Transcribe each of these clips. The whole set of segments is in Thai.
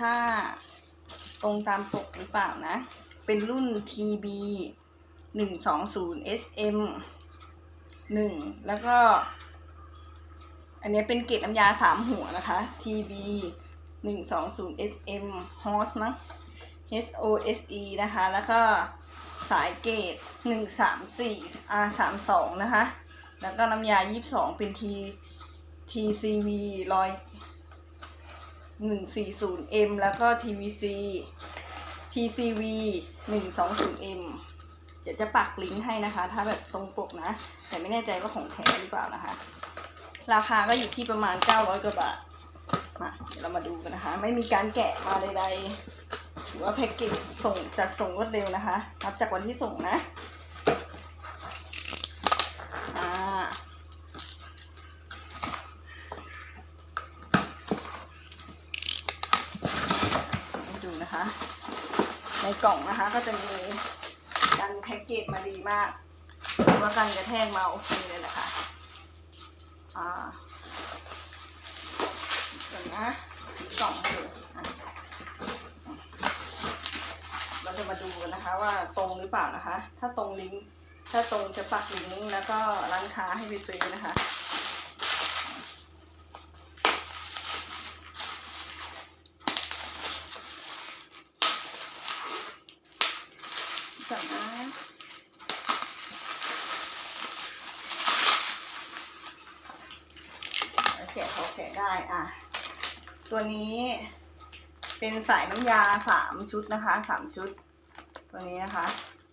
ถ้าตรงตามปกหรือเปล่านะ เป็นรุ่น TB หนึ่งสองศูนย์ SM หนึ่งแล้วก็ อันนี้เป็นเกรดน้ำยาสามหัวนะคะ TB หนึ่งสองศูนย์ SM HOSE มั้ง HOSE นะคะ แล้วก็สายเกรดหนึ่งสามสี่ R สามสองนะคะ แล้วก็น้ำยายี่สิบสองเป็น T TCV ร้ หนึ่งสี่ศูนย์ M แล้วก็ TVC TCV หนึ่งสองศูนย์ M เดี๋ยวจะปักลิงก์ให้นะคะ ถ้าแบบตรงปกนะ แต่ไม่แน่ใจว่าของแท้หรือเปล่านะคะ ราคาก็อยู่ที่ประมาณ 900 กว่าบาท มาเดี๋ยวเรามาดูกันนะคะ ไม่มีการแกะมาใดๆถือว่าแพ็กเกจส่งจัดส่งรวดเร็วนะคะ นับจากวันที่ส่งนะ อ่า ในะในกล่องนะคะก็จะมีการแพ็กเกจมาดีมากถือว่าการกระแทกมาโอเคเลยนะคะอ่าเดี๋ยวนะกล่องให้ดูอะเราจะมาดูกันนะคะ ว่าตรงหรือเปล่านะคะ ถ้าตรงลิงก์ถ้าตรงจะปักลิงก์แล้วก็ร้านค้าให้ไปซื้อนะคะ จับนะแกะเขาแกะได้อะ ตัวนี้เป็นสายน้ำยาสามชุดนะคะสามชุด ตัวนี้นะคะ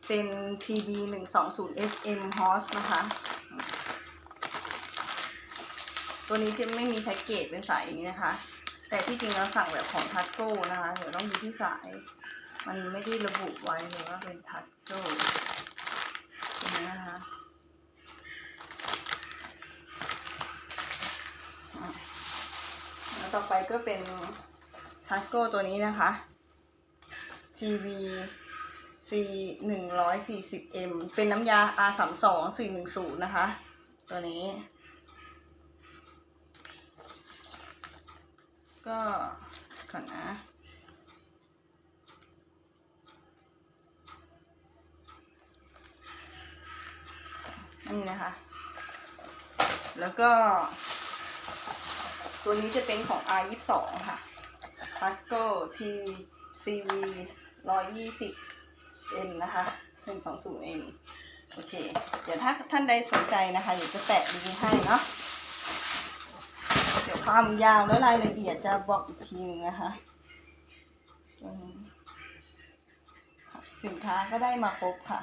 เป็น TB หนึ่งสองศูนย์ SM Horse นะคะ ตัวนี้จะไม่มีแพ็กเกจเป็นสายอย่างนี้นะคะ แต่ที่จริงเราสั่งแบบของทัสโก้นะคะ เดี๋ยวต้องดูที่สาย มันไม่ได้ระบุไว้เลยว่าเป็นทัชโจ้ตรงนี้นะคะอะแล้วต่อไปก็เป็นทัชโก้ตัวนี้นะคะ TV C หนึ่งร้อยสี่สิบ M เป็นน้ำยา R สามสองสี่หนึ่งศูนย์นะคะ ตัวนี้ ก็ก่อนนะ นี่นะคะ แล้วก็ ตัวนี้จะเป็นของ R ยี่สองค่ะ Pasco T CV ร้อยยี่สิบ M นะคะหนึ่งสองศูนย์ M โอเค เดี๋ยวถ้าท่านใดสนใจนะคะเดี๋ยวจะแปะลิงก์ให้เนาะเดี๋ยวความยาวและรายละเอียดจะบอกอีกทีนึงนะคะสินค้าก็ได้มาครบค่ะ